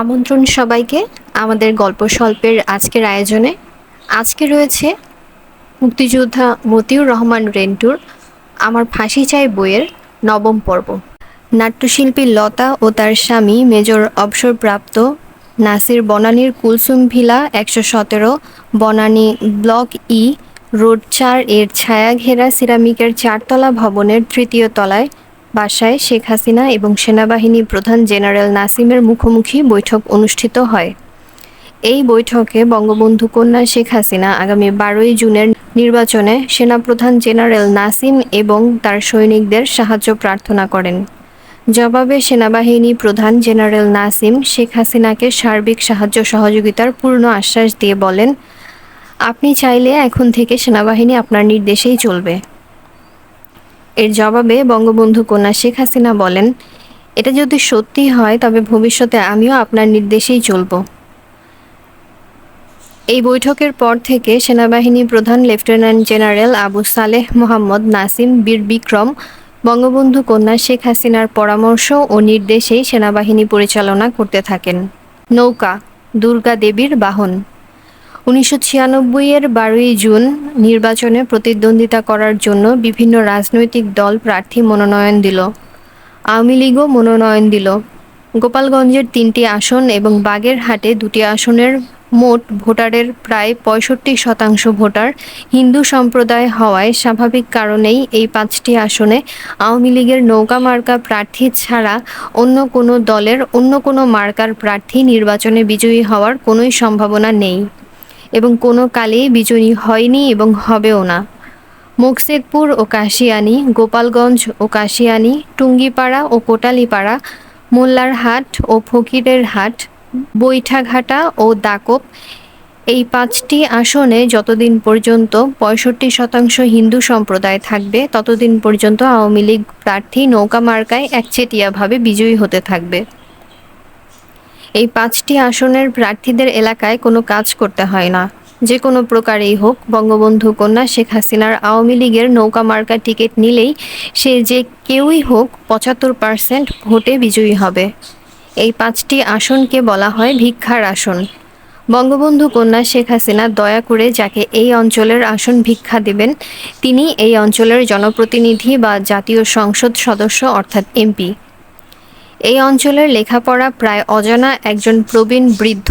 আমন্ত্রণ সবাইকে আমাদের গল্প স্বল্পের আজকের আয়োজনে। আজকে রয়েছে মুক্তিযোদ্ধা মতিউর রহমান রেন্টুর আমার ফাঁসি চাই বইয়ের নবম পর্ব। নাট্যশিল্পী লতা ও তার স্বামী মেজর অবসরপ্রাপ্ত নাসির বনানীর কুলসুম ভিলা একশো সতেরো বনানী ব্লক ই, রোড চার এর ছায়া ঘেরা সিরামিকের চারতলা ভবনের তৃতীয় তলায় বাসায় শেখ হাসিনা এবং সেনাবাহিনী প্রধান জেনারেল নাসিমের মুখোমুখি বৈঠক অনুষ্ঠিত হয়। এই বৈঠকে বঙ্গবন্ধু কন্যা শেখ হাসিনা আগামী বারোই জুনের নির্বাচনে সেনাপ্রধান জেনারেল নাসিম এবং তার সৈনিকদের সাহায্য প্রার্থনা করেন। জবাবে সেনাবাহিনী প্রধান জেনারেল নাসিম শেখ হাসিনাকে সার্বিক সাহায্য সহযোগিতার পূর্ণ আশ্বাস দিয়ে বলেন, আপনি চাইলে এখন থেকে সেনাবাহিনী আপনার নির্দেশেই চলবে। এর জবাবে বঙ্গবন্ধু কন্যা শেখ হাসিনা বলেন, এটা যদি সত্যি হয়, তবে ভবিষ্যতে আমিও আপনার নির্দেশেই চলব। এই বৈঠকের পর থেকে সেনাবাহিনী প্রধান লেফটেন্যান্ট জেনারেল আবু সালেহ মোহাম্মদ নাসিম বীর বিক্রম, বঙ্গবন্ধু কন্যা শেখ হাসিনার পরামর্শ ও নির্দেশেই সেনাবাহিনী পরিচালনা করতে থাকেন। নৌকা, দুর্গা দেবীর বাহন। উনিশশো ছিয়ানব্বইয়ের বারোই জুন নির্বাচনে প্রতিদ্বন্দ্বিতা করার জন্য বিভিন্ন রাজনৈতিক দল প্রার্থী মনোনয়ন দিল। আওয়ামী লীগও মনোনয়ন দিল। গোপালগঞ্জের তিনটি আসন এবং বাগেরহাটে দুটি আসনের মোট ভোটারের প্রায় পঁয়ষট্টি শতাংশ ভোটার হিন্দু সম্প্রদায় হওয়ায় স্বাভাবিক কারণেই এই পাঁচটি আসনে আওয়ামী লীগের নৌকা মার্কা প্রার্থী ছাড়া অন্য কোনো দলের অন্য কোনো মার্কার প্রার্থী নির্বাচনে বিজয়ী হওয়ার কোনোই সম্ভাবনা নেই। এবং কোনো কালেই বিজয়ী হয়নি এবং হবেও না। মুকসেদপুর ও কাশিয়ানি, গোপালগঞ্জ ও কাশিয়ানি, টুঙ্গিপাড়া ও কোটালীপাড়া, মোল্লারহাট ও ফকিরের হাট বৈঠাঘাটা ও দাকপ এই পাঁচটি আসনে যতদিন পর্যন্ত পঁয়ষট্টি শতাংশ হিন্দু সম্প্রদায় থাকবে, ততদিন পর্যন্ত আওয়ামী লীগ প্রার্থী নৌকা মার্কায় একচেটিয়াভাবে বিজয়ী হতে থাকবে। এই পাঁচটি আসনের প্রার্থীদের এলাকায় কোনো কাজ করতে হয় না। যে কোনো প্রকারেই হোক, বঙ্গবন্ধু কন্যা শেখ হাসিনার আওয়ামী লীগের নৌকা মার্কা টিকিট নিলেই সে যে কেউই হোক পঁচাত্তর পার্সেন্ট ভোটে বিজয়ী হবে। এই পাঁচটি আসনকে বলা হয় ভিক্ষার আসন। বঙ্গবন্ধু কন্যা শেখ হাসিনা দয়া করে যাকে এই অঞ্চলের আসন ভিক্ষা দেবেন, তিনি এই অঞ্চলের জনপ্রতিনিধি বা জাতীয় সংসদ সদস্য অর্থাৎ এমপি। এই অঞ্চলের লেখাপড়া প্রায় অজানা একজন প্রবীণ বৃদ্ধ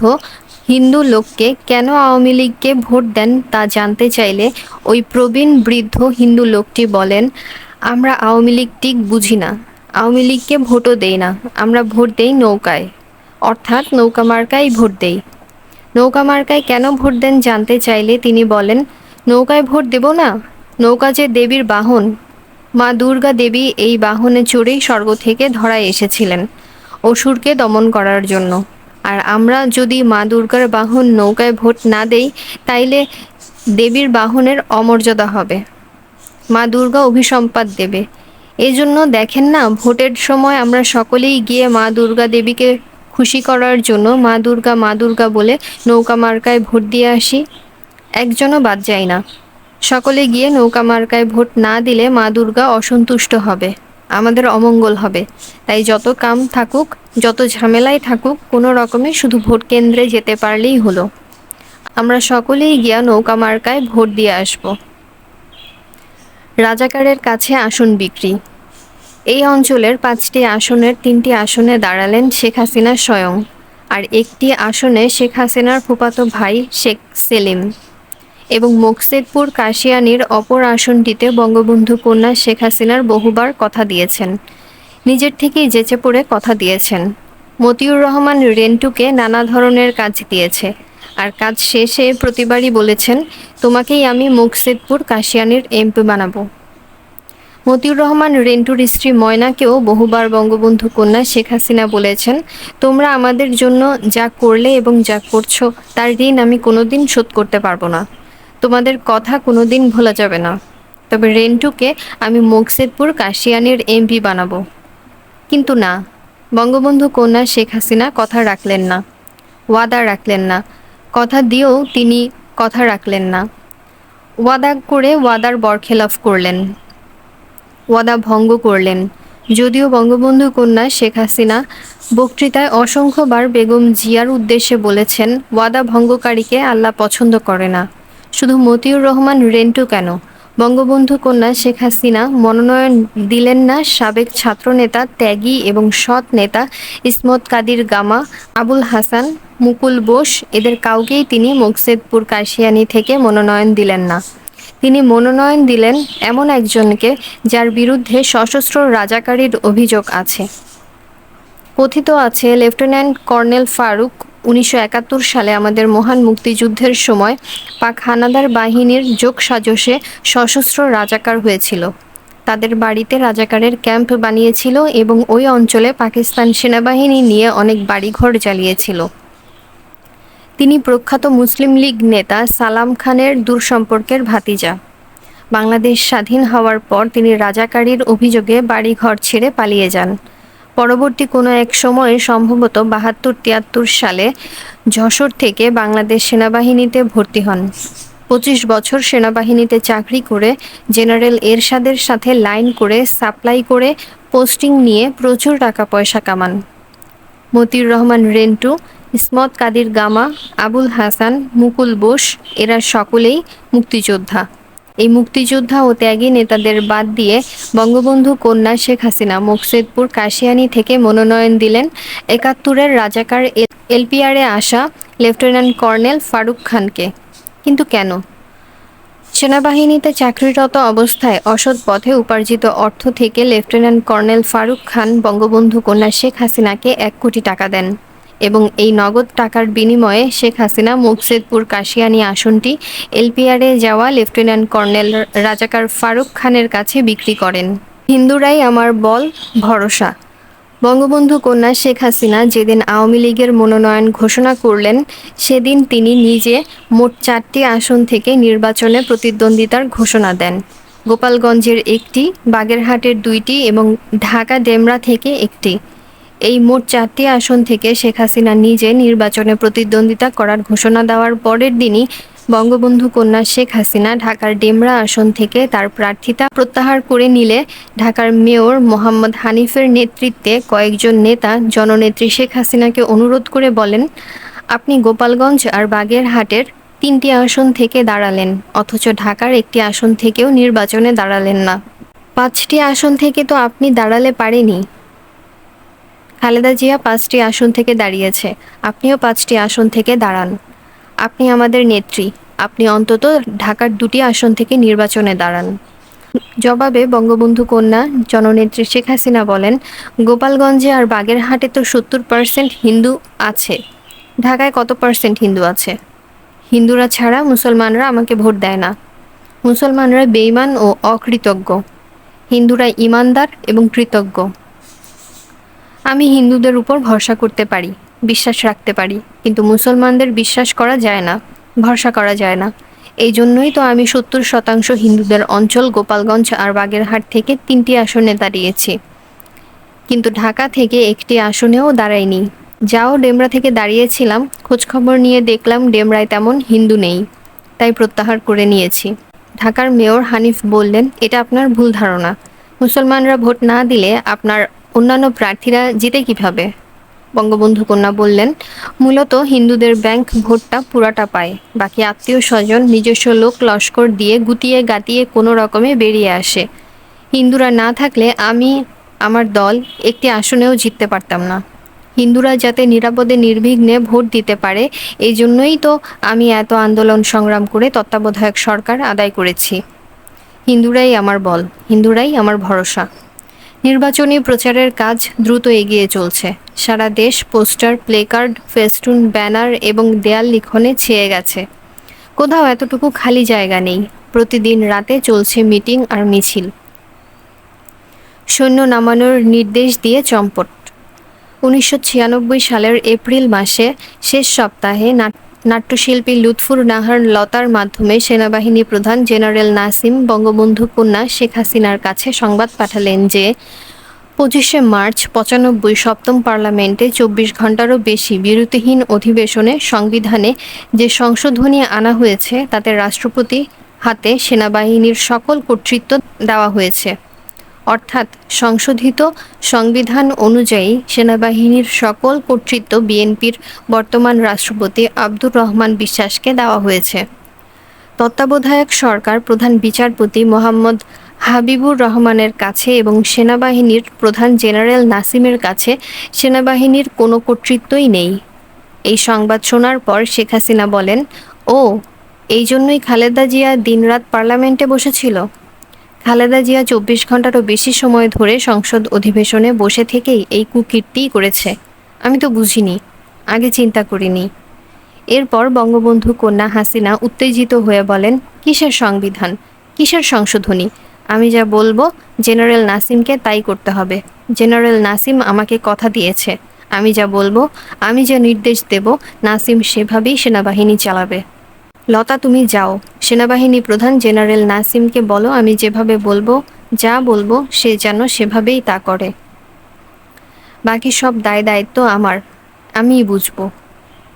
হিন্দু লোককে কেন আওয়ামী লীগকে ভোট দেন তা জানতে চাইলে ওই প্রবীণ বৃদ্ধ হিন্দু লোকটি বলেন, আমরা আওয়ামী লীগ ঠিক বুঝি না। আওয়ামী লীগকে ভোটও দেই না। আমরা ভোট দেই নৌকায়। অর্থাৎ নৌকা মার্কায় ভোট দেই। নৌকা মার্কায় কেন ভোট দেন জানতে চাইলে তিনি বলেন, নৌকায় ভোট দেব না। নৌকা যে দেবীর বাহন মা দুর্গা দেবী এই বাহনে চড়েই স্বর্গ থেকে ধরায় এসেছিলেন অসুরকে দমন করার জন্য। আর আমরা যদি মা দুর্গার বাহন নৌকায় ভোট না দেই, তাইলে দেবীর বাহনের অমর্যাদা হবে। মা দুর্গা অভিসম্পাদ দেবে। এই জন্য দেখেন না, ভোটের সময় আমরা সকলেই গিয়ে মা দুর্গা দেবীকে খুশি করার জন্য মা দুর্গা মা দুর্গা বলে নৌকা মার্কায় ভোট দিয়ে আসি। একজনও বাদ যায় না। সকলে গিয়ে নৌকা মার্কায় ভোট না দিলে মা দুর্গা অসন্তুষ্ট হবে, আমাদের অমঙ্গল হবে। তাই যত কাম থাকুক, যত ঝামেলাই থাকুক, কোনো রকমে শুধু ভোট কেন্দ্রে যেতে পারলেই হলো। আমরা সকলেই গিয়া নৌকা মার্কায় ভোট দিয়ে আসব। রাজাকারের কাছে আসন বিক্রি। এই অঞ্চলের পাঁচটি আসনের তিনটি আসনে দাঁড়ালেন শেখ হাসিনা স্বয়ং, আর একটি আসনে শেখ হাসিনার ফুপাতো ভাই শেখ সেলিম। এবং মোকসেদপুর কাশিয়ানির অপর আসনটিতে বঙ্গবন্ধু কন্যা শেখ হাসিনার বহুবার কথা দিয়েছেন। নিজের থেকেই যেচে পড়ে কথা দিয়েছেন। মতিউর রহমান রেন্টুকে নানা ধরনের কাজ দিয়েছে। আর কাজ শেষে প্রতিবারই বলেছেন, তোমাকেই আমি মুকসেদপুর কাশিয়ানির এমপি বানাবো। মতিউর রহমান রেন্টুর স্ত্রী ময়নাকেও বহুবার বঙ্গবন্ধু কন্যা শেখ হাসিনা বলেছেন, তোমরা আমাদের জন্য যা করলে এবং যা করছ, তার ঋণ আমি কোনোদিন শোধ করতে পারব না। তোমাদের কথা কোনোদিন ভোলা যাবে না। তবে রেন্টুকে আমি মুকসেদপুর কাশিয়ানির এমপি বানাবো। কিন্তু না, বঙ্গবন্ধু কন্যা শেখ হাসিনা কথা রাখলেন না, ওয়াদা রাখলেন না, কথা দিয়েও তিনি কথা রাখলেন না। ওয়াদা করে ওয়াদার বরখেলাফ করলেন, ওয়াদা ভঙ্গ করলেন। যদিও বঙ্গবন্ধু কন্যা শেখ হাসিনা বক্তৃতায় অসংখ্যবার বেগম জিয়ার উদ্দেশ্যে বলেছেন, ওয়াদা ভঙ্গকারীকে আল্লাহ পছন্দ করে না। শুধু মতিউর রহমান, রেন্টু কেন? বঙ্গবন্ধু কন্যা শেখ হাসিনা মনোনয়ন দিলেন না সাবেক ছাত্রনেতা ত্যাগী এবং সৎ নেতা ইসমত কাদির গামা, আবুল হাসান, মুকুল বোস, এদের কাউকেই তিনি মুকসেদপুর কাশিয়ানি থেকে মনোনয়ন দিলেন না। তিনি মনোনয়ন দিলেন এমন একজনকে যার বিরুদ্ধে সশস্ত্র রাজাকারীর অভিযোগ আছে। কথিত আছে, লেফটেন্যান্ট কর্নেল ফারুক উনিশশো একাত্তর সালে আমাদের মহান মুক্তিযুদ্ধের সময় পাক হানাদার বাহিনীর যোগ সাজসে সশস্ত্র রাজাকার হয়েছিল। তাদের বাড়িতে রাজাকারের ক্যাম্প বানিয়েছিল এবং ওই অঞ্চলে পাকিস্তান সেনাবাহিনী নিয়ে অনেক বাড়িঘর জ্বালিয়েছিল। তিনি প্রখ্যাত মুসলিম লীগ নেতা সালাম খানের দূরসম্পর্কের ভাতিজা। বাংলাদেশ স্বাধীন হওয়ার পর তিনি রাজাকারীর অভিযোগে বাড়িঘর ছেড়ে পালিয়ে যান। পরবর্তী কোনো এক সময়ে সম্ভবত বাহাত্তর, তিয়াত্তর সালে যশোর থেকে বাংলাদেশ সেনাবাহিনীতে ভর্তি হন। পঁচিশ বছর সেনাবাহিনীতে চাকরি করে জেনারেল এরশাদের সাথে লাইন করে, সাপ্লাই করে, পোস্টিং নিয়ে প্রচুর টাকা পয়সা কামান। মতিউর রহমান, রেন্টু, ইসমত কাদির গামা, আবুল হাসান, মুকুল বোস, এরা সকলেই মুক্তিযোদ্ধা। এই মুক্তিযোদ্ধা ও ত্যাগী নেতাদের বাদ দিয়ে বঙ্গবন্ধু কন্যা শেখ হাসিনা মুকসেদপুর কাশিয়ানি থেকে মনোনয়ন দিলেন। একাত্তরের রাজাকার এলপিআরে আসা লেফটেন্যান্ট কর্নেল ফারুক খানকে। কিন্তু কেন? সেনাবাহিনীতে চাকরিরত অবস্থায় অসৎ পথে উপার্জিত অর্থ থেকে লেফটেন্যান্ট কর্নেল ফারুক খান বঙ্গবন্ধু কন্যা শেখ হাসিনাকে এক কোটি টাকা দেন। এবং এই নগদ টাকার বিনিময়ে শেখ হাসিনা মুকসেদপুর কাশিয়ানি আসনটি এলপিআরে যাওয়া লেফটেন্যান্ট কর্নেল রাজাকার ফারুক খানের কাছে বিক্রি করেন। হিন্দুরাই আমার বল, ভরসা। বঙ্গবন্ধু কন্যা শেখ হাসিনা যেদিন আওয়ামী লীগের মনোনয়ন ঘোষণা করলেন, সেদিন তিনি নিজে মোট চারটি আসন থেকে নির্বাচনে প্রতিদ্বন্দ্বিতার ঘোষণা দেন। গোপালগঞ্জের একটি, বাগেরহাটের দুইটি এবং ঢাকা ডেমরা থেকে একটি। এই মোট চারটি আসন থেকে শেখ হাসিনা নিজে নির্বাচনে প্রতিদ্বন্দ্বিতা করার ঘোষণা দেওয়ার পরের দিনই বঙ্গবন্ধু কন্যা শেখ হাসিনা ঢাকার ডেমরা আসন থেকে তার প্রার্থিতা প্রত্যাহার করে নিলে ঢাকার মেয়র মোহাম্মদ হানিফের নেতৃত্বে কয়েকজন নেতা জননেত্রী শেখ হাসিনাকে অনুরোধ করে বলেন, আপনি গোপালগঞ্জ আর বাগেরহাটের তিনটি আসন থেকে দাঁড়ালেন, অথচ ঢাকার একটি আসন থেকেও নির্বাচনে দাঁড়ালেন না। পাঁচটি আসন থেকে তো আপনি দাঁড়ালে পারেনি। খালেদা জিয়া পাঁচটি আসন থেকে দাঁড়িয়েছে। আপনিও পাঁচটি আসন থেকে দাঁড়ান। আপনি আমাদের নেত্রী। আপনি অন্তত ঢাকার দুটি আসন থেকে নির্বাচনে দাঁড়ান। জবাবে বঙ্গবন্ধু কন্যা জননেত্রী শেখ হাসিনা বলেন, গোপালগঞ্জে আর বাগেরহাটে তো সত্তর পার্সেন্ট হিন্দু আছে। ঢাকায় কত পার্সেন্ট হিন্দু আছে? হিন্দুরা ছাড়া মুসলমানরা আমাকে ভোট দেয় না। মুসলমানরা বেইমান ও অকৃতজ্ঞ। হিন্দুরা ইমানদার এবং কৃতজ্ঞ। আমি হিন্দুদের উপর ভরসা করতে পারি, বিশ্বাস রাখতে পারি, কিন্তু মুসলমানদের বিশ্বাস করা যায় না, ভরসা করা যায় না। এই জন্যই তো আমি সত্তর শতাংশ হিন্দুদের অঞ্চল গোপালগঞ্জ আর বাগেরহাট থেকে তিনটি আসনে দাঁড়িয়েছি। কিন্তু ঢাকা থেকে একটি আসনেও দাঁড়ায়নি যাও ডেমরা থেকে দাঁড়িয়েছিলাম, খোঁজখবর নিয়ে দেখলাম ডেমরায় তেমন হিন্দু নেই, তাই প্রত্যাহার করে নিয়েছি। ঢাকার মেয়র হানিফ বললেন, এটা আপনার ভুল ধারণা। মুসলমানরা ভোট না দিলে আপনার অন্যান্য প্রার্থীরা জিতে কীভাবে? বঙ্গবন্ধু কন্যা বললেন, মূলত হিন্দুদের ব্যাংক ভোটটা পুরাটা পায়। বাকি আত্মীয় স্বজন নিজস্ব লোক লস্কর দিয়ে গুটিয়ে গাতিয়ে কোনো রকমে বেরিয়ে আসে। হিন্দুরা না থাকলে আমি, আমার দল একটি আসনেও জিততে পারতাম না। হিন্দুরা যাতে নিরাপদে নির্বিঘ্নে ভোট দিতে পারে এই জন্যই তো আমি এত আন্দোলন সংগ্রাম করে তত্ত্বাবধায়ক সরকার আদায় করেছি। হিন্দুরাই আমার বল, হিন্দুরাই আমার ভরসা। নির্বাচনী প্রচারের কাজ দ্রুত এগিয়ে চলছে। সারা দেশ পোস্টার, প্লেকার্ড, ফেস্টুন, ব্যানার এবং দেয়াল লিখনে ছেয়ে গেছে। কোথাও এতটুকু খালি জায়গা নেই। প্রতিদিন রাতে চলছে মিটিং আর মিছিল। সৈন্য নামানোর নির্দেশ দিয়ে চম্পট। উনিশশো ছিয়ানব্বই সালের এপ্রিল মাসে শেষ সপ্তাহে নাট্যশিল্পী লুৎফুর নাহার লতার মাধ্যমে সেনাবাহিনী প্রধান জেনারেল নাসিম বঙ্গবন্ধু কন্যা শেখ হাসিনার কাছে সংবাদ পাঠালেন যে, পঁচিশে মার্চ পঁচানব্বই সপ্তম পার্লামেন্টে চব্বিশ ঘন্টারও বেশি বিরতিহীন অধিবেশনে সংবিধানে যে সংশোধনী আনা হয়েছে, তাতে রাষ্ট্রপতি হাতে সেনাবাহিনীর সকল কর্তৃত্ব দেওয়া হয়েছে। অর্থাৎ সংশোধিত সংবিধান অনুযায়ী সেনাবাহিনীর সকল কর্তৃত্ব বিএনপির বর্তমান রাষ্ট্রপতি আব্দুর রহমান বিশ্বাসকে দেওয়া হয়েছে। তত্ত্বাবধায়ক সরকার প্রধান বিচারপতি মোহাম্মদ হাবিবুর রহমানের কাছে এবং সেনাবাহিনীর প্রধান জেনারেল নাসিমের কাছে সেনাবাহিনীর কোনো কর্তৃত্বই নেই। এই সংবাদ শোনার পর শেখ হাসিনা বলেন, ও, এই জন্যই খালেদা জিয়া দিনরাত পার্লামেন্টে বসেছিল। খালেদা জিয়া চব্বিশ ঘন্টারও বেশি সময় ধরে সংসদ অধিবেশনে বসে থেকেই এই কুকীর্তিই করেছে। আমি তো বুঝিনি, আগে চিন্তা করিনি। এরপর বঙ্গবন্ধু কন্যা হাসিনা উত্তেজিত হয়ে বলেন, কিসের সংবিধান? কিসের সংশোধনী? আমি যা বলব, জেনারেল নাসিমকে তাই করতে হবে। জেনারেল নাসিম আমাকে কথা দিয়েছে। আমি যা বলব, আমি যা নির্দেশ দেব, নাসিম সেভাবেই সেনাবাহিনী চালাবে। লতা, তুমি যাও। সেনাবাহিনী প্রধান জেনারেল নাসিমকে বলো, আমি যেভাবে বলব, যা বলব, সে যেন সেভাবেই তা করে। বাকি সব দায় দায়িত্ব আমার, আমিই বুঝব।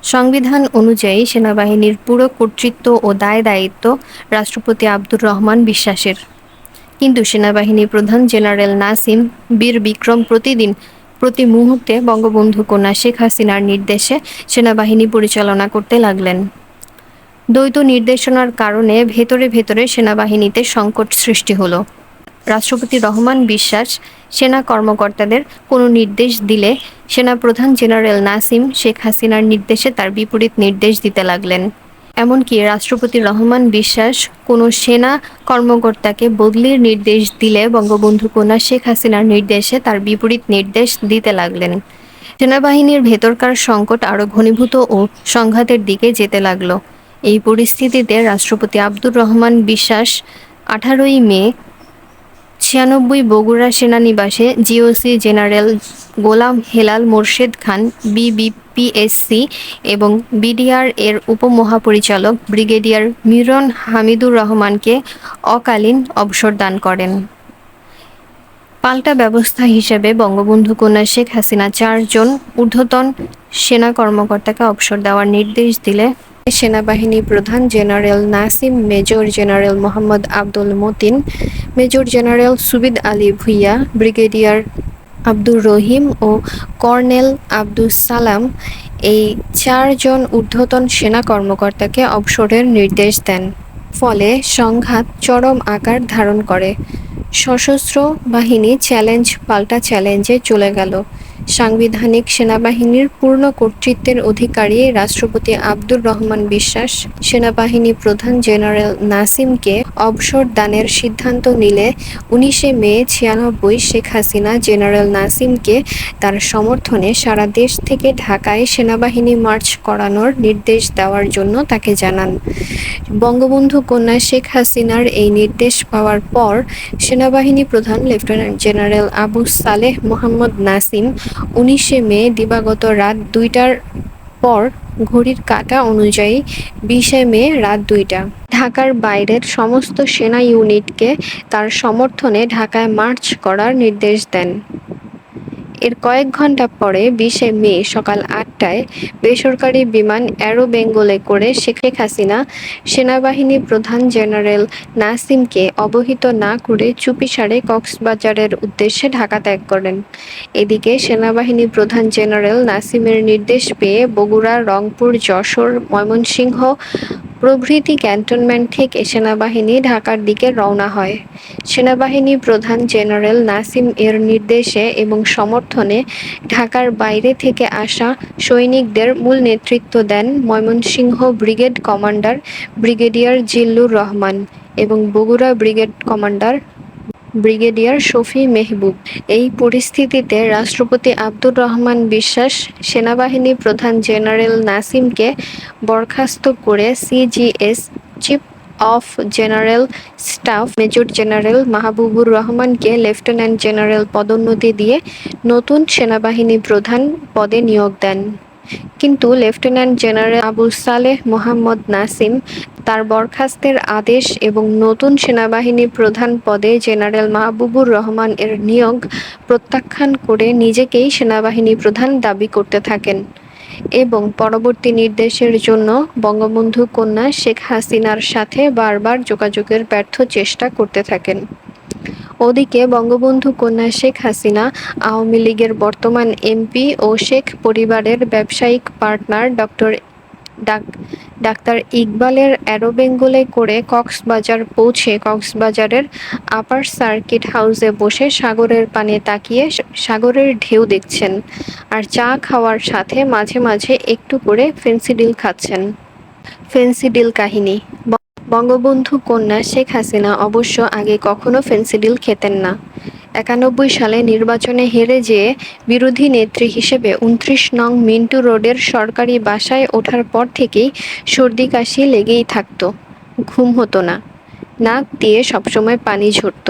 সংবিধান অনুযায়ী সেনাবাহিনীর পুরো কর্তৃত্ব ও দায় দায়িত্ব রাষ্ট্রপতি আব্দুর রহমান বিশ্বাসের। কিন্তু সেনাবাহিনী প্রধান জেনারেল নাসিম, বীর বিক্রম প্রতিদিন প্রতি মুহূর্তে বঙ্গবন্ধু কন্যা শেখ হাসিনার নির্দেশে সেনাবাহিনী পরিচালনা করতে লাগলেন। দ্বৈত নির্দেশনার কারণে ভেতরে ভেতরে সেনাবাহিনীতে সংকট সৃষ্টি হলো। রাষ্ট্রপতি রহমান বিশ্বাস সেনা কর্মকর্তাদের কোনো নির্দেশ দিলে সেনাপ্রধান জেনারেল নাসিম শেখ হাসিনার নির্দেশে তার বিপরীত নির্দেশ দিতে লাগলেন। এমনকি রাষ্ট্রপতি রহমান বিশ্বাস কোনো সেনা কর্মকর্তাকে বদলির নির্দেশ দিলে বঙ্গবন্ধু কন্যা শেখ হাসিনার নির্দেশে তার বিপরীত নির্দেশ দিতে লাগলেন। সেনাবাহিনীর ভেতরকার সংকট আরও ঘনীভূত ও সংঘাতের দিকে যেতে লাগল। এই পরিস্থিতিতে রাষ্ট্রপতি আব্দুর রহমান বিশ্বাস আঠারোই মে ছিয়ানব্বই বগুড়া সেনানিবাসে GOC general Golam Helal Morshed Khan BBPSC এবং বিডিআর এর উপমহাপরিচালক ব্রিগেডিয়ার মিরন হামিদুর রহমানকে অকালীন অবসর দান করেন। পাল্টা ব্যবস্থা হিসেবে বঙ্গবন্ধু কন্যা শেখ হাসিনা চারজন ঊর্ধ্বতন সেনা কর্মকর্তাকে অবসর দেওয়ার নির্দেশ দিলে সেনাবাহিনী প্রধান general Nasim, major general Mohammad Abdul Matin, major general Subid Ali Bhuiyan, brigadier Abdur Rahim ও কর্নেল আব্দুস সালাম এই চারজন ঊর্ধ্বতন সেনা কর্মকর্তাকে অবসরের নির্দেশ দেন। ফলে সংঘাত চরম আকার ধারণ করে। সশস্ত্র বাহিনী চ্যালেঞ্জ, পাল্টা চ্যালেঞ্জে চলে গেল। সাংবিধানিক সেনাবাহিনীর পূর্ণ কর্তৃত্বের অধিকারী রাষ্ট্রপতি আব্দুর রহমান বিশ্বাস সেনাবাহিনী প্রধান জেনারেল নাসিমকে অবসর দানের সিদ্ধান্ত নিলে উনিশে মে ছিয়ানব্বই শেখ হাসিনা জেনারেল নাসিমকে তার সমর্থনে সারা দেশ থেকে ঢাকায় সেনাবাহিনী মার্চ করানোর নির্দেশ দেওয়ার জন্য তাকে জানান। বঙ্গবন্ধু কন্যা শেখ হাসিনার এই নির্দেশ পাওয়ার পর সেনাবাহিনী প্রধান লেফটেন্যান্ট জেনারেল আবু সালেহ মোহাম্মদ নাসিম উনিশে মে, দিবাগত রাত দুইটার পর ঘড়ির কাটা অনুযায়ী বিশে মে রাত দুইটা। ঢাকার বাইরের সমস্ত সেনা ইউনিটকে তার সমর্থনে ঢাকায় মার্চ করার নির্দেশ দেন। এর কয়েক ঘণ্টা পরে বিশে মে সকাল আটটায় বেসরকারি বিমান অ্যারো বেঙ্গলে করে শেখ হাসিনা সেনাবাহিনী প্রধান জেনারেল নাসিমকে অবহিত না করে চুপিসারে কক্সবাজারের উদ্দেশ্যে ঢাকা ত্যাগ করেন। এদিকে সেনাবাহিনী প্রধান জেনারেল নাসিমের নির্দেশ পেয়ে বগুড়া রংপুর, যশোর, ময়মনসিংহ প্রভৃতি ক্যান্টনমেন্ট থেকে সেনাবাহিনী ঢাকার দিকে রওনা হয়। সেনাবাহিনী প্রধান জেনারেল নাসিম এর নির্দেশে এবং সমর্থনে ঢাকার বাইরে থেকে আসা সৈনিকদের মূল নেতৃত্ব দেন Mymensingh brigade commander brigadier Zillur Rahman এবং Bogura brigade commander brigadier Shafi Mehboob. এই পরিস্থিতিতে রাষ্ট্রপতি আব্দুর রহমান বিশ্বাস, সেনাবাহিনী প্রধান জেনারেল নাসিমকে বরখাস্ত করে CGS chief of general staff major general Mahbubur রহমানকে লেফটেন্যান্ট জেনারেল পদোন্নতি দিয়ে নতুন সেনাবাহিনী প্রধান পদে নিয়োগ দেন। কিন্তু লেফটেন্যান্ট জেনারেল আবু সালেহ মোহাম্মদ নাসিম তার বরখাস্তের আদেশ এবং নতুন সেনাবাহিনী প্রধান পদে জেনারেল মাহবুবুর রহমান এর নিয়োগ প্রত্যাখ্যান করে নিজেকেই সেনাবাহিনী প্রধান দাবি করতে থাকেন এবং পরবর্তী নির্দেশের জন্য বঙ্গবন্ধু কন্যা শেখ হাসিনার সাথে বারবার যোগাযোগের ব্যর্থ চেষ্টা করতে থাকেন। ওদিকে বঙ্গবন্ধু কন্যা শেখ হাসিনা, আওয়ামী লীগের বর্তমান এমপি ও শেখ পরিবারের ব্যবসায়িক পার্টনার ডক্টর ডাক্তার ইকবালের অ্যারোবেঙ্গলে করে কক্সবাজার পৌঁছে কক্সবাজারের আপার সার্কিট হাউসে বসে সাগরের পানে তাকিয়ে সাগরের ঢেউ দেখছেন আর চা খাওয়ার সাথে মাঝে মাঝে একটু করে ফেন্সিডিল খাচ্ছেন। ফেন্সিডিল কাহিনী। বঙ্গবন্ধু কন্যা শেখ হাসিনা অবশ্য আগে কখনো ফেন্সিডিল খেতেন না। একানব্বই সালে নির্বাচনে হেরে যেয়ে বিরোধী নেত্রী হিসেবে উনত্রিশ নং মিন্টু রোডের সরকারি বাসায় ওঠার পর থেকেই সর্দি কাশি লেগেই থাকত। ঘুম হতো না। নাক দিয়ে সবসময় পানি ঝরত।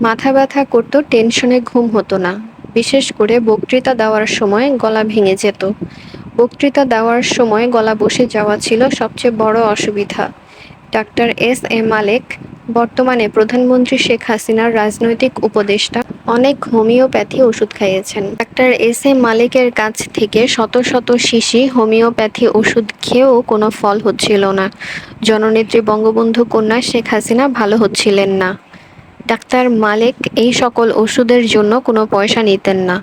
মাথা ব্যথা করতো, টেনশনে ঘুম হতো না। বিশেষ করে বক্তৃতা দেওয়ার সময় গলা ভেঙে যেত। বক্তৃতা দেওয়ার সময় গলা বসে যাওয়া ছিল সবচেয়ে বড় অসুবিধা। ডাক্তার এস এ মালেক, বর্তমানে প্রধানমন্ত্রী শেখ হাসিনার রাজনৈতিক উপদেষ্টা, অনেক হোমিওপ্যাথি ওষুধ খাইয়েছেন। ডাক্তার এস এ মালিকের কাছ থেকে শত শত শিশি হোমিওপ্যাথি ওষুধ খেয়েও কোনো ফল হচ্ছিল না। জননেত্রী বঙ্গবন্ধু কন্যা শেখ হাসিনা ভালো হচ্ছিলেন না। ডাক্তার মালেক এই সকল ওষুধের জন্য কোনো পয়সা নিতেন না।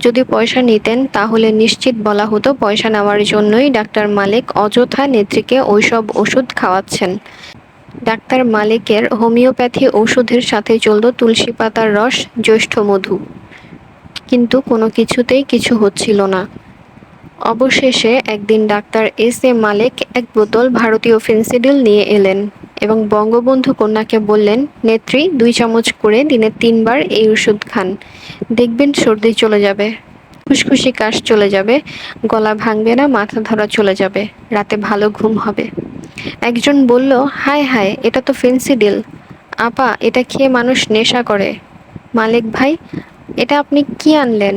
যদি পয়সা নিতেন, তাহলে নিশ্চিত বলা হতো পয়সা নেওয়ার জন্যই ডাক্তার মালিক অযথা নেত্রীকে ওইসব ওষুধ খাওয়াচ্ছেন। ডাক্তার মালিকের হোমিওপ্যাথি ওষুধের সাথে চলত তুলসী পাতার রস, জ্যৈষ্ঠ মধু। কিন্তু কোনো কিছুতেই কিছু হচ্ছিল না। অবশেষে একদিন ডাক্তার এস এ মালিক এক বোতল ভারতীয় ফেন্সিডিল নিয়ে এলেন। এবং বঙ্গবন্ধু কন্যাকে বললেন, নেত্রী, দুই চামচ করে দিনে তিনবার এই ওষুধ খান। দেখবেন সর্দি চলে যাবে, খুশখুশি কাশ চলে যাবে, গলা ভাঙবে না, মাথা ধরা চলে যাবে, রাতে ভালো ঘুম হবে। একজন বলল, হায় হায়, এটা তো ফেন্সিডিল আপা, এটা খেয়ে মানুষ নেশা করে। মালিক ভাই, এটা আপনি কি আনলেন?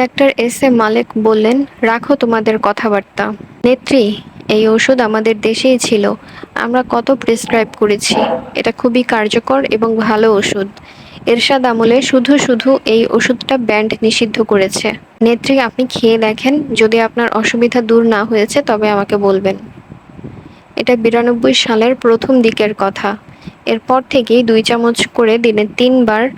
ডাক্তার এস এ মালিক বললেন, রাখো তোমাদের কথাবার্তা। নেত্রী এই ওষুধ আমাদের দেশেই ছিল। আমরা কত প্রেসক্রাইব করেছি। এটা খুবই কার্যকর এবং ভালো ওষুধ এরশাদ আমলে শুধু শুধু এই ওষুধটা ব্যান্ড নিষিদ্ধ করেছে। নেত্রী, আপনি খেয়ে দেখেন। যদি আপনার অসুবিধা দূর না হয়েছে, তবে আমাকে বলবেন। এটা বিরানব্বই সালের প্রথম দিকের কথা। এরপর থেকেই দুই চামচ করে দিনে তিনবার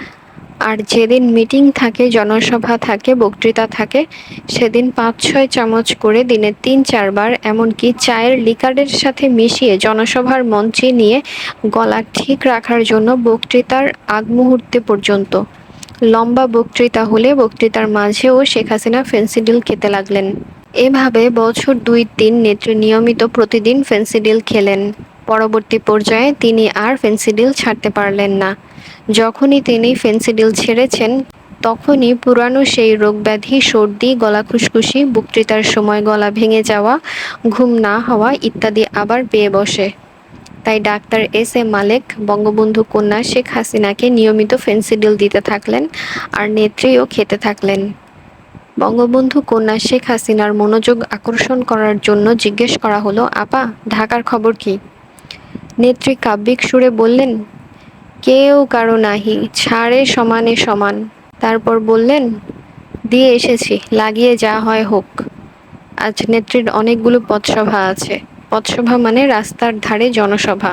আর যেদিন মিটিং থাকে, জনসভা থাকে, বক্তৃতা থাকে, সেদিন পাঁচ ছয় চামচ করে দিনে তিন চারবার এমনকি চায়ের লিকারের সাথে মিশিয়ে জনসভার মঞ্চে নিয়ে গলা ঠিক রাখার জন্য বক্তৃতার আগ মুহূর্তে পর্যন্ত। লম্বা বক্তৃতা হলে বক্তৃতার মাঝেও শেখ হাসিনা ফেন্সিডিল খেতে লাগলেন। এভাবে বছর দুই তিন নেত্রী নিয়মিত প্রতিদিন ফেন্সিডিল খেলেন। পরবর্তী পর্যায়ে তিনি আর ফেন্সিডিল ছাড়তে পারলেন না। যখনই তিনি ফেন্সিডিল ছেড়েছেন, তখনই পুরানো সেই রোগব্যাধি, সর্দি, গলা খুশকুশি বক্তৃতার সময় গলা ভেঙে যাওয়া, ঘুম না হওয়া ইত্যাদি আবার পেয়ে বসে। তাই doctor S A Malek, Bangabandhu কন্যা শেখ হাসিনাকে নিয়মিত ফেন্সিডিল দিতে থাকলেন আর নেত্রীও খেতে থাকলেন। বঙ্গবন্ধু কন্যা শেখ হাসিনার মনোযোগ আকর্ষণ করার জন্য জিজ্ঞেস করা হলো, আপা, ঢাকার খবর কি? নেত্রী কাব্যিক সুরে বললেন, কেউ কারও নাহি, ছাড়ে সমানে সমান। তারপর বললেন, দিয়ে এসেছি, লাগিয়ে যা হয় হোক। আজ নেত্রীর অনেকগুলো পথসভা আছে। পথসভা মানে রাস্তার ধারে জনসভা।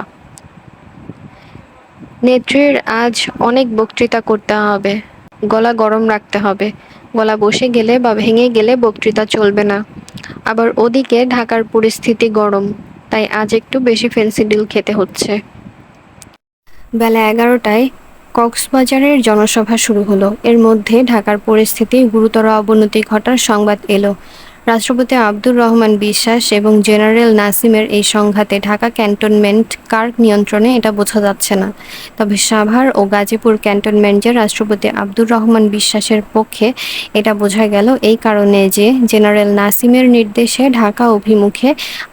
নেত্রীর আজ অনেক বক্তৃতা করতে হবে। গলা গরম রাখতে হবে। গলা বসে গেলে বা ভেঙে গেলে বক্তৃতা চলবে না। আবার ওদিকে ঢাকার পরিস্থিতি গরম। তাই আজ একটু বেশি ফেন্সিডিল খেতে হচ্ছে। বেলা এগারোটায় কক্সবাজারের জনসভা শুরু হলো। এর মধ্যে ঢাকার পরিস্থিতি গুরুতর অবনতি ঘটার সংবাদ এলো। রাষ্ট্রপতি আব্দুর রহমান বিশ্বাস এবং জেনারেল নাসিমের এই সংঘাতে ঢাকা ক্যান্টনমেন্ট কার নিয়ন্ত্রণে এটা বোঝা যাচ্ছে না। তবে সাভার ও গাজীপুর ক্যান্টনমেন্টের রাষ্ট্রপতি আব্দুর রহমান বিশ্বাসের পক্ষে এটা বোঝা গেল। এই কারণে যে জেনারেল নাসিমের নির্দেশে ঢাকা অভিমুখে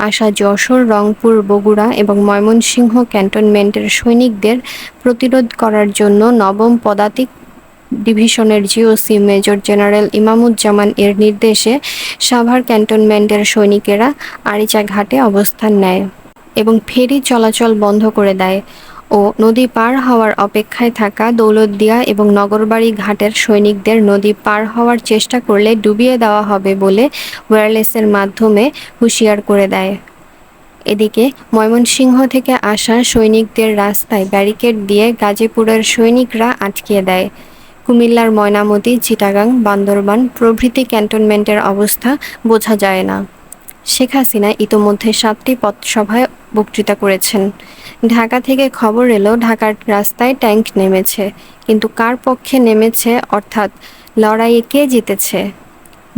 আসা যশোর, রংপুর, বগুড়া এবং ময়মনসিংহ ক্যান্টনমেন্টের সৈনিকদের প্রতিরোধ করার জন্য নবম পদাতিক ডিভিশনের জিওসি মেজর জেনারেল ইমামুজ্জামান এর নির্দেশে সাভার ক্যান্টনমেন্টের সৈনিকেরা আরিচা ঘাটে অবস্থান নেয় এবং ফেরি চলাচল বন্ধ করে দেয় ও নদী পার হওয়ার অপেক্ষায় থাকা দৌলতদিয়া এবং নগরবাড়ি ঘাটের সৈনিকদের নদী পার হওয়ার চেষ্টা করলে ডুবিয়ে দেওয়া হবে বলে ওয়্যারলেসের মাধ্যমে হুঁশিয়ার করে দেয়। এদিকে ময়মনসিংহ থেকে আসা সৈনিকদের রাস্তায় ব্যারিকেড দিয়ে গাজীপুরের সৈনিকরা আটকে দেয়। কুমিল্লার ময়নামতি, চিটাগাং, বান্দরবান প্রভৃতি ক্যান্টনমেন্টের অবস্থা বোঝা যায় না। শেখ হাসিনা ইতোমধ্যে সাতটি পথসভায় বক্তৃতা করেছেন। ঢাকা থেকে খবর এলো, ঢাকার রাস্তায় ট্যাঙ্ক নেমেছে। কিন্তু কার পক্ষে নেমেছে, অর্থাৎ লড়াইয়ে কে জিতেছে?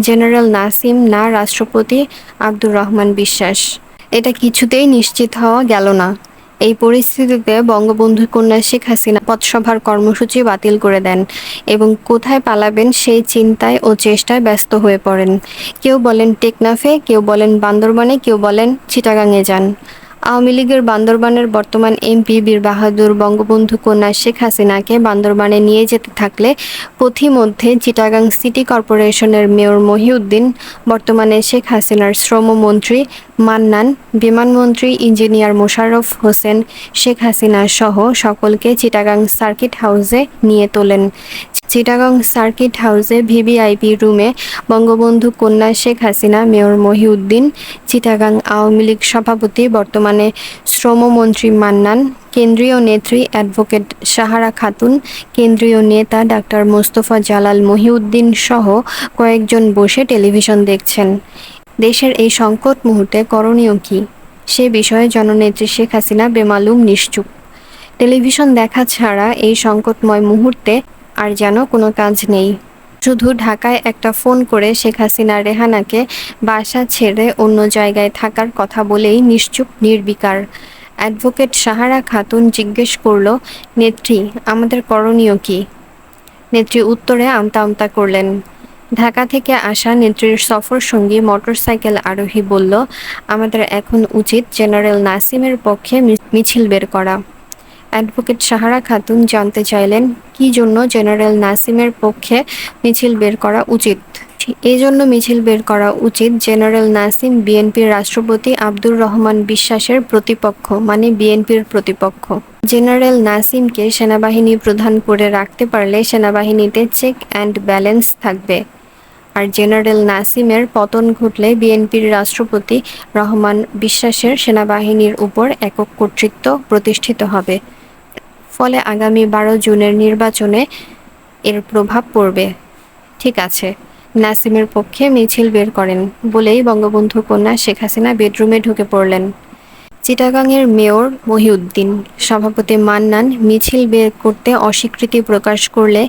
জেনারেল নাসিম না রাষ্ট্রপতি আব্দুর রহমান বিশ্বাস। এটা কিছুতেই নিশ্চিত হওয়া গেল না। এই পরিস্থিতিতে বঙ্গবন্ধু কন্যা শেখ হাসিনা পথসভার কর্মসূচি বাতিল করে দেন এবং কোথায় পালাবেন সেই চিন্তায় ও চেষ্টায় ব্যস্ত হয়ে পড়েন। কেউ বলেন টেকনাফে, কেউ বলেন বান্দরবানে, কেউ বলেন চিটাগাঙে যান। আওয়ামী লীগের বান্দরবানের বর্তমান এমপি বীর বাহাদুর বঙ্গবন্ধু কন্যা শেখ হাসিনাকে বান্দরবানে নিয়ে যেতে থাকলে পথিমধ্যে চিটাগাং সিটি কর্পোরেশনের মেয়র মহিউদ্দিন, বর্তমানে শেখ হাসিনার শ্রমমন্ত্রী মান্নান বিমানমন্ত্রী ইঞ্জিনিয়ার মোশাররফ হোসেন, শেখ হাসিনা সহ সকলকে চিটাগাং সার্কিট হাউসে নিয়ে তোলেন। চিটাগং সার্কিট হাউসে ভিভিআইপি রুমে বঙ্গবন্ধু কন্যা শেখ হাসিনা, মেয়র মহিউদ্দিন, চিটাগাং আওয়ামী লীগ সভাপতি, বর্তমানে শ্রমমন্ত্রী মান্নান, কেন্দ্রীয় নেত্রী অ্যাডভোকেট সাহারা খাতুন, কেন্দ্রীয় নেতা ডাক্তার মোস্তফা জালাল মহিউদ্দিন সহ কয়েকজন বসে টেলিভিশন দেখছেন। দেশের এই সংকট মুহূর্তে করণীয় কী? সে বিষয়ে জননেত্রী শেখ হাসিনা বেমালুম নিশ্চুপ। টেলিভিশন দেখা ছাড়া এই সংকটময় মুহূর্তে আর যেন কোনো কাজ নেই। শুধু ঢাকায় একটা ফোন করে শেখ হাসিনা রেহানাকে বাসা ছেড়ে অন্য জায়গায় থাকার কথা বলেই নিশ্চুপ, নির্বিকার। অ্যাডভোকেট সাহারা খাতুন জিজ্ঞেস করল, নেত্রী, আমাদের করণীয় কি? নেত্রী উত্তরে আমতা আমতা করলেন, ঢাকা থেকে আসা নেত্রীর সফর সঙ্গী মোটরসাইকেল আরোহী বলল, আমাদের এখন উচিত জেনারেল নাসিমের পক্ষে মিছিল বের করা। অ্যাডভোকেট সাহারা খাতুন জানতে চাইলেন, কি জন্য জেনারেল নাসিমের পক্ষে মিছিল বের করা উচিত? এই জন্য মিছিল বের করা উচিত জেনারেল নাসিম বিএনপির রাষ্ট্রপতি আব্দুর রহমান বিশ্বাসের প্রতিপক্ষ মানে বিএনপির প্রতিপক্ষ। জেনারেল নাসিমকে সেনাবাহিনী প্রধান করে রাখতে পারলে সেনাবাহিনীতে চেক অ্যান্ড ব্যালেন্স থাকবে। আর জেনারেল নাসিমের পতন ঘটলে বিএনপির রাষ্ট্রপতি রহমান বিশ্বাসের সেনাবাহিনীর উপর একক কর্তৃত্ব প্রতিষ্ঠিত হবে। ফলে আগামী বারো জুনের নির্বাচনে এর প্রভাব পড়বে। ঠিক আছে, নাসিমের পক্ষে মিছিল বের করেন বলেই বঙ্গবন্ধু কন্যা শেখ হাসিনা বেডরুমে ঢুকে পড়লেন। চিটাগাংয়ের মেয়র মহিউদ্দিন সভাপতি মান্নান মিছিল বের করতে অস্বীকৃতি প্রকাশ করলে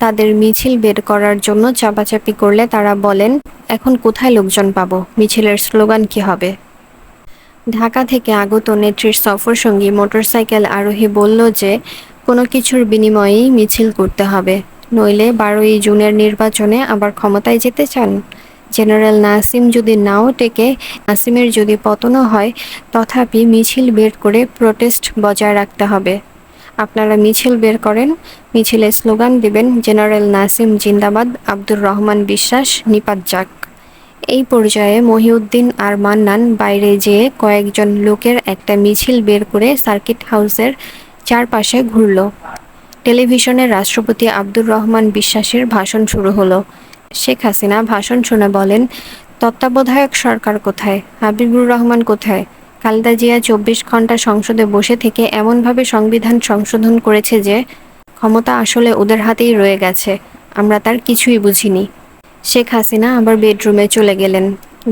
তাদের মিছিল বের করার জন্য চাপাচাপি করলে তারা বলেন, এখন কোথায় লোকজন পাবো? মিছিলের স্লোগান কি হবে? ঢাকা থেকে আগত নেত্রীর সফর সঙ্গী মোটরসাইকেল আরোহী বলল যে, কোনো কিছুর বিনিময়েই মিছিল করতে হবে। নইলে বারোই জুনের নির্বাচনে আবার ক্ষমতায় যেতে চান। জেনারেল নাসিম যদি নাও টেকে, নাসিমের যদি পতনও হয়, তথাপি মিছিল বের করে প্রোটেস্ট বজায় রাখতে হবে। আপনারা মিছিল বের করেন। মিছিলে স্লোগান দিবেন জেনারেল নাসিম জিন্দাবাদ, আব্দুর রহমান বিশ্বাস, নিপাত যাক এই পর্যায়ে মহিউদ্দিন আর মান্নান বাইরে যেয়ে কয়েকজন লোকের একটা মিছিল বের করে সার্কিট হাউসের চারপাশে ঘুরল। টেলিভিশনে রাষ্ট্রপতি আব্দুর রহমান বিশ্বাসের ভাষণ শুরু হলো। শেখ হাসিনা ভাষণ শুনে বলেন, তত্ত্বাবধায়ক সরকার কোথায়? হাবিবুর রহমান কোথায়? খালেদা জিয়া চব্বিশ ঘণ্টা সংসদে বসে থেকে এমনভাবে সংবিধান সংশোধন করেছে যে, ক্ষমতা আসলে ওদের হাতেই রয়ে গেছে। আমরা তার কিছুই বুঝিনি। শেখ হাসিনা আবার বেডরুমে চলে গেলেন।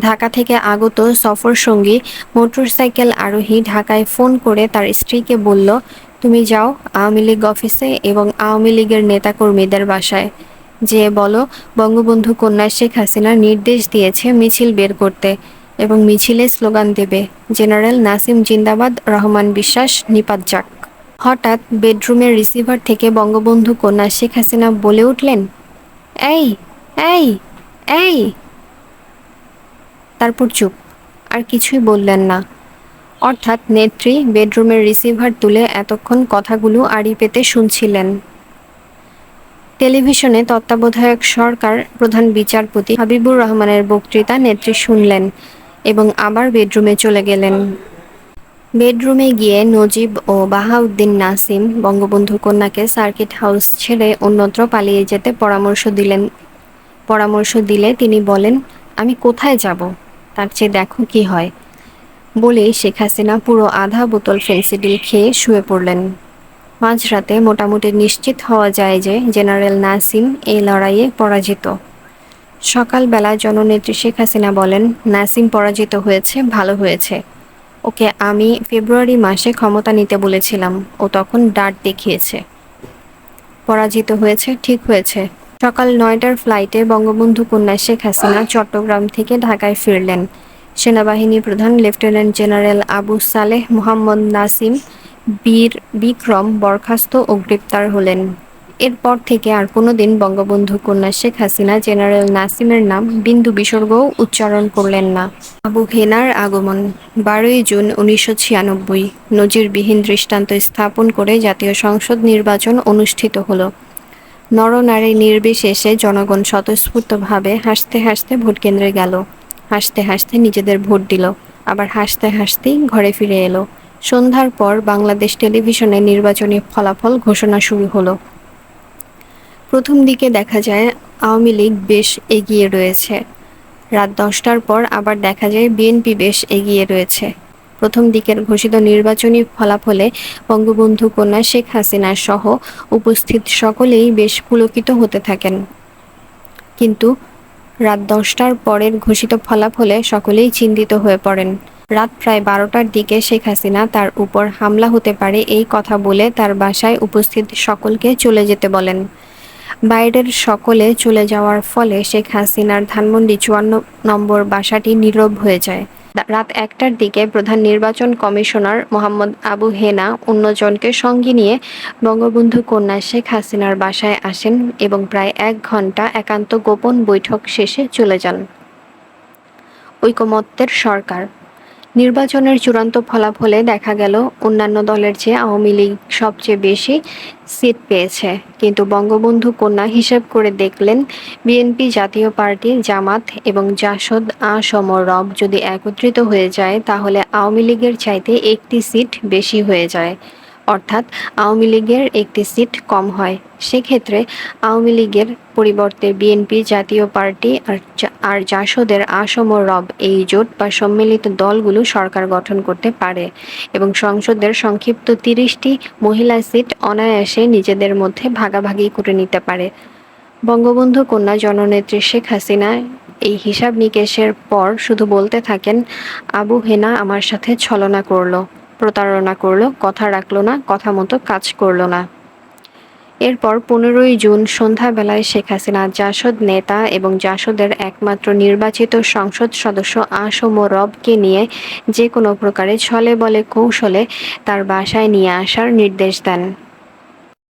ঢাকা থেকে আগত সফর সঙ্গী মোটরসাইকেল আরোহী ঢাকায় ফোন করে তার স্ত্রীকে বলল, তুমি যাও আওয়ামী লীগ অফিসে এবং আওয়ামী লীগের নেতাকর্মীদের বাসায়। যে বলো, বঙ্গবন্ধু কন্যা শেখ হাসিনা নির্দেশ দিয়েছে মিছিল বের করতে এবং মিছিলে স্লোগান দেবে। জেনারেল নাসিম জিন্দাবাদ, রহমান বিশ্বাস, নিপাত যাক। হঠাৎ বেডরুমের রিসিভার থেকে বঙ্গবন্ধু কন্যা শেখ হাসিনা বলে উঠলেন, এই এই এই। তারপর চুপ, আর কিছুই বললেন না। অর্থাৎ নেত্রী বেডরুমের রিসিভার তুলে এতক্ষণ কথাগুলো আড়ি পেতে শুনছিলেন। টেলিভিশনে তত্ত্বাবধায়ক সরকার প্রধান বিচারপতি হাবিবুর রহমানের বক্তৃতা নেত্রী শুনলেন এবং আবার বেডরুমে চলে গেলেন। বেডরুমে গিয়ে নজিব ও বাহাউদ্দিন নাসিম বঙ্গবন্ধু কন্যাকে সার্কিট হাউস ছেড়ে অন্যত্র পালিয়ে যেতে পরামর্শ দিলেন। পরামর্শ দিলে তিনি বলেন, আমি কোথায় যাব? তার চেয়ে দেখো কি হয়। বলেই শেখ হাসিনা পুরো আধা বোতল ফেন্সিডিল খেয়ে শুয়ে পড়লেন। মাঝরাতে মোটামুটি নিশ্চিত হওয়া যায় যে জেনারেল নাসিম এই লড়াইয়ে পরাজিত। সকালবেলা জননেত্রী শেখ হাসিনা বলেন, নাসিম পরাজিত হয়েছে, ভালো হয়েছে। ওকে আমি ফেব্রুয়ারি মাসে ক্ষমতা নিতে বলেছিলাম, ও তখন ডাট দেখিয়েছে। পরাজিত হয়েছে, ঠিক হয়েছে। সকাল নয়টার ফ্লাইটে বঙ্গবন্ধু কন্যা শেখ হাসিনা চট্টগ্রাম থেকে ঢাকায় ফিরলেন। সেনাবাহিনী প্রধান লেফটেন্যান্ট জেনারেল আবু সালেহ মোহাম্মদ নাসিম বীর বিক্রম বরখাস্ত ও গ্রেপ্তার হলেন। এরপর থেকে আর কোনোদিন বঙ্গবন্ধু কন্যা শেখ হাসিনা, জেনারেল নাসিমের নাম বিন্দু বিসর্গও উচ্চারণ করলেন না। আবু হেনার আগমন, বারোই জুন উনিশশো ছিয়ানব্বই। নজিরবিহীন দৃষ্টান্ত স্থাপন করে জাতীয় সংসদ নির্বাচন অনুষ্ঠিত হলো। নরনারী নির্বিশেষে জনগণ স্বতঃস্ফূর্তভাবে হাসতে হাসতে ভোটকেন্দ্রে গেল। হাসতে হাসতে নিজেদের ভোট দিল। আবার হাসতে হাসতেই ঘরে ফিরে এলো। সন্ধ্যার পর বাংলাদেশ টেলিভিশনে নির্বাচনী ফলাফল ঘোষণা শুরু হলো। প্রথম দিকে দেখা যায় আওয়ামী লীগ বেশ এগিয়ে রয়েছে। রাত দশটার পর আবার দেখা যায় বিএনপি বেশ এগিয়ে রয়েছে। প্রথম দিকের ঘোষিত নির্বাচনী ফলাফলে বঙ্গবন্ধু কন্যা শেখ হাসিনা সহ উপস্থিত সকলেই বেশ পুলকিত হতে থাকেন। কিন্তু রাত দশটার পরের ঘোষিত ফলাফলে সকলেই চিন্তিত হয়ে পড়েন। রাত প্রায় বারোটার দিকে শেখ হাসিনা তার উপর হামলা হতে পারে এই কথা বলে তার বাসায় উপস্থিত সকলকে চলে যেতে বলেন। বাইরের সকলে চলে যাওয়ার ফলে শেখ হাসিনার ধানমন্ডি চুয়ান্ন নম্বর বাসাটি নীরব হয়ে যায়। রাত একটার দিকে প্রধান নির্বাচন কমিশনার মোহাম্মদ আবু হেনা অন্যজনকে সঙ্গে নিয়ে বঙ্গবন্ধু কন্যা শেখ হাসিনার বাসায় আসেন এবং প্রায় এক ঘণ্টা একান্ত গোপন বৈঠক শেষে চলে যান। ঐকমত্যের সরকার নির্বাচনের চূড়ান্ত ফলাফলে দেখা গেল অন্যান্য দলের চেয়ে আওয়ামী লীগ সবচেয়ে বেশি সিট পেয়েছে। কিন্তু বঙ্গবন্ধু কন্যা হিসেব করে দেখলেন, বিএনপি জাতীয় পার্টি জামাত এবং জাসদ আসম রব যদি একত্রিত হয়ে যায়, তাহলে আওয়ামী লীগের চাইতে একটি সিট বেশি হয়ে যায়। অর্থাৎ আওয়ামী লীগের একটি সিট কম হয়। সেক্ষেত্রে আওয়ামী লীগের পরিবর্তে বিএনপি জাতীয় পার্টি আর আর জাসদের আসম রব এই জোট বা সম্মিলিত দলগুলো সরকার গঠন করতে পারে এবং সংসদের সংক্ষিপ্ত তিরিশটি মহিলা সিট অনায়াসে নিজেদের মধ্যে ভাগাভাগি করে নিতে পারে। বঙ্গবন্ধু কন্যা জননেত্রী শেখ হাসিনা এই হিসাব নিকেশের পর শুধু বলতে থাকেন, আবু হেনা আমার সাথে ছলনা করল। প্রতারণা করল, কথা রাখল না, কথা মতো কাজ করল না। এরপর পনেরোই জুন সন্ধ্যাবেলায় শেখ হাসিনা, জাসদ নেতা এবং জাসদের একমাত্র নির্বাচিত সংসদ সদস্য আসম রবকে নিয়ে যে কোনো প্রকারে ছলে বলে কৌশলে তার বাসায় নিয়ে আসার নির্দেশ দেন।